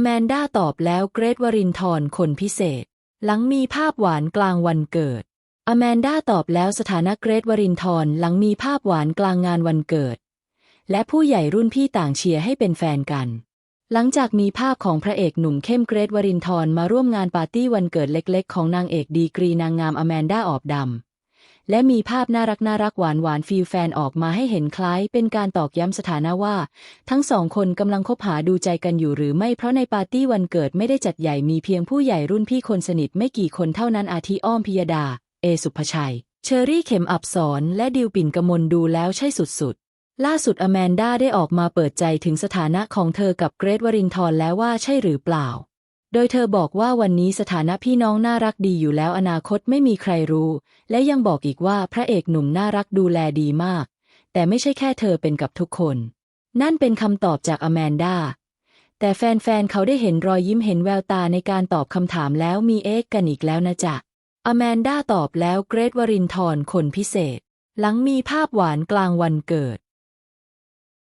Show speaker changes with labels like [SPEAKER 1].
[SPEAKER 1] อแมนด้าตอบแล้วเกรทวรินทร์คนพิเศษ หลังมีภาพหวานกลางวันเกิด อแมนด้าตอบแล้วสถานะเกรทวรินทร์หลังมีภาพหวานกลางงานวันเกิด และผู้ใหญ่รุ่นพี่ต่างเชียร์ให้เป็นแฟนกัน หลังจากมีภาพของพระเอกหนุ่มเข้มเกรทวรินทร์มาร่วมงานปาร์ตี้วันเกิดเล็กๆ ของนางเอกดีกรีนางงามอแมนด้าออบดำ และมีภาพน่ารักน่ารักหวานหวานฟีลแฟนออกมาให้เห็นคล้าย เป็นการตอกย้ำสถานะว่า ทั้งสองคนกำลังคบหาดูใจกันอยู่หรือไม่เพราะในปาร์ตี้วันเกิดไม่ได้จัดใหญ่มีเพียงผู้ใหญ่รุ่นพี่คนสนิทไม่กี่คนเท่านั้นอาทิอ้อมพิยดา เอสุภชัย เชอรี่เข็มอับสรและดิวปิ่นกมลดูแล้วใช่สุดๆล่าสุดอแมนด้าได้ออกมาเปิดใจถึงสถานะของเธอกับเกรทวรินทร์แล้วว่าใช่หรือเปล่า โดยเธอบอกว่าวันนี้สถานะพี่น้องน่ารักดีอยู่แล้วอนาคตไม่มีใครรู้ และยังบอกอีกว่าพระเอกหนุ่มน่ารักดูแลดีมาก แต่ไม่ใช่แค่เธอเป็นกับทุกคน นั่นเป็นคำตอบจากอแมนด้าแต่แฟนๆ เขาได้เห็นรอยยิ้มเห็นแววตาในการตอบคำถามแล้วมีเอ็กกันอีกแล้วนะจ๊ะ อแมนด้าตอบแล้วเกรทวรินทร์คนพิเศษ หลังมีภาพหวานกลางวันเกิด